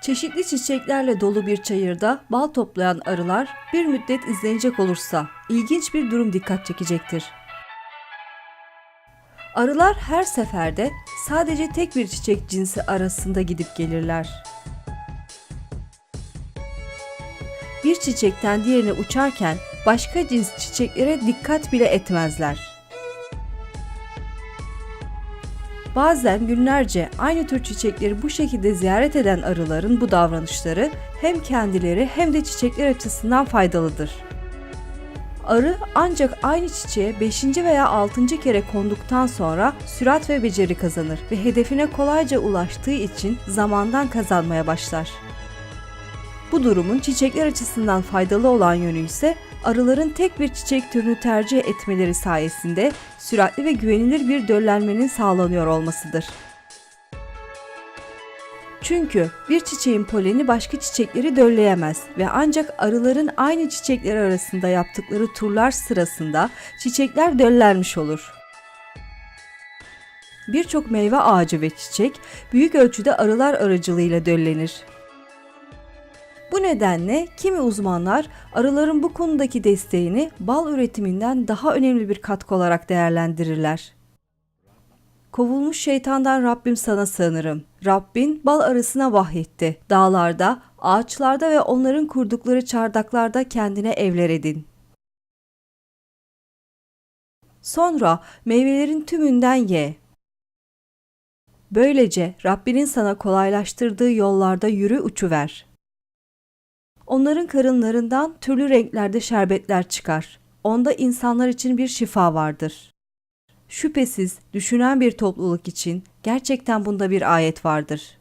Çeşitli çiçeklerle dolu bir çayırda bal toplayan arılar bir müddet izlenecek olursa ilginç bir durum dikkat çekecektir. Arılar her seferde sadece tek bir çiçek cinsi arasında gidip gelirler. Bir çiçekten diğerine uçarken başka cins çiçeklere dikkat bile etmezler. Bazen günlerce aynı tür çiçekleri bu şekilde ziyaret eden arıların bu davranışları hem kendileri hem de çiçekler açısından faydalıdır. Arı ancak aynı çiçeğe 5. veya 6. kere konduktan sonra sürat ve beceri kazanır ve hedefine kolayca ulaştığı için zamandan kazanmaya başlar. Bu durumun çiçekler açısından faydalı olan yönü ise arıların tek bir çiçek türünü tercih etmeleri sayesinde süratli ve güvenilir bir döllenmenin sağlanıyor olmasıdır. Çünkü bir çiçeğin poleni başka çiçekleri dölleyemez ve ancak arıların aynı çiçekler arasında yaptıkları turlar sırasında çiçekler döllenmiş olur. Birçok meyve ağacı ve çiçek büyük ölçüde arılar aracılığıyla döllenir. Bu nedenle kimi uzmanlar arıların bu konudaki desteğini bal üretiminden daha önemli bir katkı olarak değerlendirirler. Kovulmuş şeytandan Rabbim sana sığınırım. Rabbin bal arısına vahyetti. Dağlarda, ağaçlarda ve onların kurdukları çardaklarda kendine evler edin. Sonra meyvelerin tümünden ye. Böylece Rabbinin sana kolaylaştırdığı yollarda yürü uçuver. Onların karınlarından türlü renklerde şerbetler çıkar. Onda insanlar için bir şifa vardır. Şüphesiz düşünen bir topluluk için gerçekten bunda bir ayet vardır.